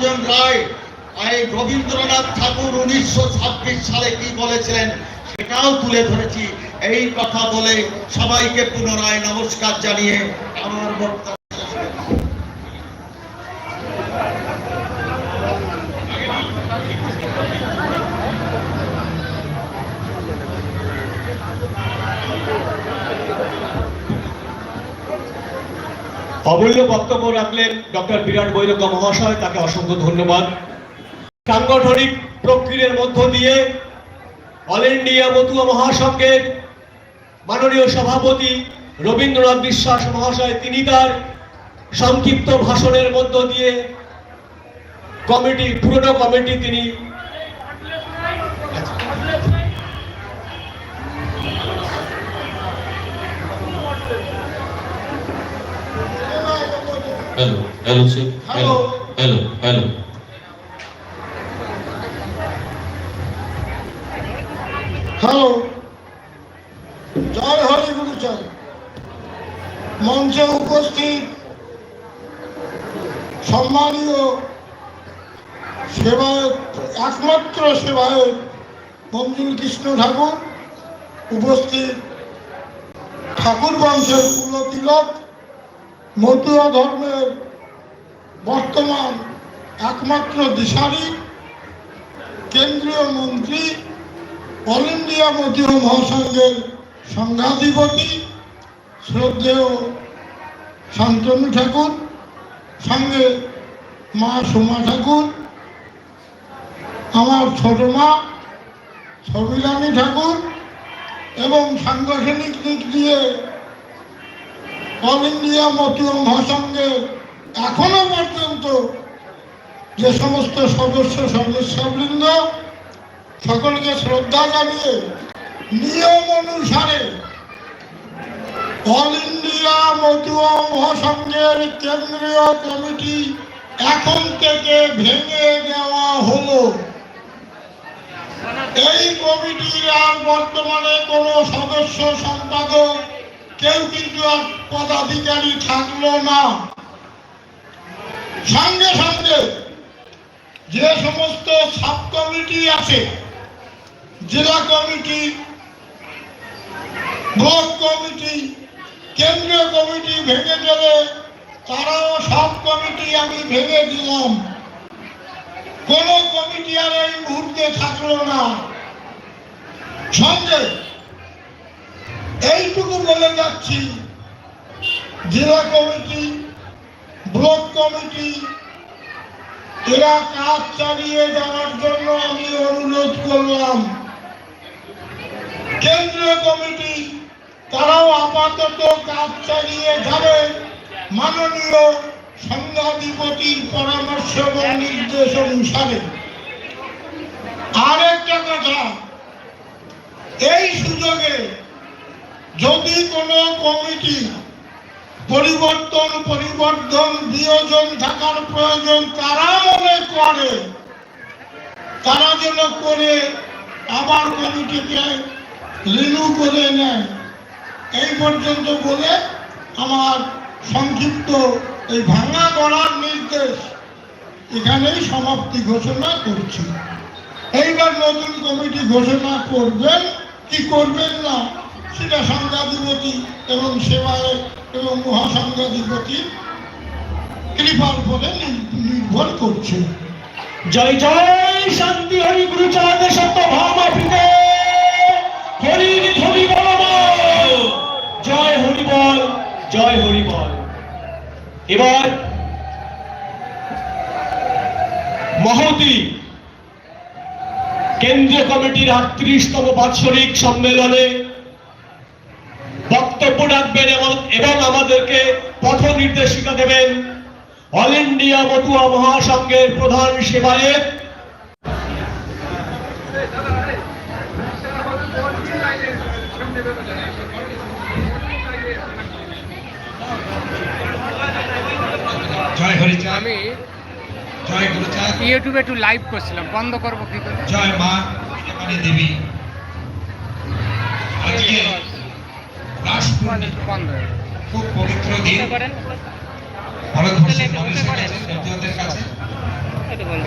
রায় রবীন্দ্রনাথ ঠাকুর উনিশশো ছাব্বিশ সালে কি বলেছিলেন? সেটাও তুলে ধরেছি। এই কথা বলে সবাইকে পুনরায় নমস্কার জানিয়ে আমার বক্তব্য অমূল্য বক্তব্য রাখলেন ডক্টর বিরাট বৈরজ্ঞ মহাশয়, তাকে অসংখ্য ধন্যবাদ। সাংগঠনিক প্রক্রিয়ার মধ্য দিয়ে অল ইন্ডিয়া মতুয়া মহাসংঘের মাননীয় সভাপতি রবীন্দ্রনাথ বিশ্বাস মহাশয়, তিনি তার সংক্ষিপ্ত ভাষণের মধ্য দিয়ে কমিটি, পুরনো কমিটি তিনি Hello, hello, sir. Hello, hello, hello. Hello জয় হরি গুরু জয় মঞ্চে উপস্থিত সম্মানীয় সেবায়ক একমাত্র সেবায়ক মঞ্জুল কৃষ্ণ ঠাকুর উপস্থিত ঠাকুর বংশের কুলতিলক মতুয়া ধর্মের বর্তমান একমাত্র দিশারি, কেন্দ্রীয় মন্ত্রী অল ইন্ডিয়া মতীয় মহাসংঘের সংঘাধিপতি শ্রদ্ধেয় শান্তনু ঠাকুর, সঙ্গে মা সোমা ঠাকুর, আমার ছোট মা ছবিলানী ঠাকুর এবং সাংগঠনিক দিক দিয়ে অল ইন্ডিয়া মতীয় মহাসংঘের এখনও পর্যন্ত যে সমস্ত সদস্য সদস্যবৃন্দ সকলকে শ্রদ্ধা জানিয়ে নিয়ম অনুসারে অল ইন্ডিয়া মতুয়া মহাসংঘের কেন্দ্রীয় কমিটি এখন থেকে ভেঙে দেওয়া হলো। এই কমিটির আর বর্তমানে কোনো সদস্য, সম্পাদক কেউ কিন্তু আর পদাধিকারী থাকল না। সঙ্গে সঙ্গে যে সমস্ত সাব কমিটি আছে, জেলা কমিটি, ব্লক কমিটি, কেন্দ্রীয় কমিটি ভেঙে গেলে তারাও সব কমিটি আমি ভেঙে দিলাম। কোনো কমিটি আর এই মুহূর্তে থাকল না। সঙ্গে এইটুকু বলে যাচ্ছি, জেলা কমিটি, ব্লক কমিটি, এরা কাজ চালিয়ে যাওয়ার জন্য আমি অনুরোধ করলাম। কেন্দ্রীয় কমিটি, তারাও আপাতত কাজ চালিয়ে যাবে। মাননীয় সংঘাধিপতির পরামর্শ এবং নির্দেশ অনুসারে। আরেকটা কথা, এই সুযোগে যদি কোনো কমিটি পরিবর্তন পরিবর্তন বিয়োজন থাকার প্রয়োজন তারা মনে করে, তারা যেন করে আবার কমিটিকে রিনিউ করে নেয়। এই পর্যন্ত বলে আমার সংক্ষিপ্ত এই ভাঙা গড়ার নির্দেশ এখানেই সমাপ্তি ঘোষণা করছি। এইবার নতুন কমিটি ঘোষণা করবেন, কি করবেন না সেটা সংঘাধিপতি এবং সেবায় এবং মহাসংঘাধিপতি কৃপার উপরে নির্ভর করছে। জয় জয়, শান্তি, হরি গুরু চরণে সত্য আফ্রিকে হরি হরি বল। জয় হরি বল জয় হরি বল এবার মহতি কেন্দ্রীয় কমিটির আটত্রিশতম বাৎসরিক সম্মেলনে বক্তব্য রাখবেন এবং এবং আমাদেরকে পথ নির্দেশিকা দেবেন। অল ইন্ডিয়া মতুয়া মহাসংঘের প্রধান সেবায়েত। জয় আমি জয় ইউটিউবে একটু লাইভ করছিলাম। বন্ধ করব কি করে? জয় মা দেবী। আজকে খুব পবিত্র দিন। ভারতবর্ষের মানুষের কাছে ভারতীয়দের কাছে।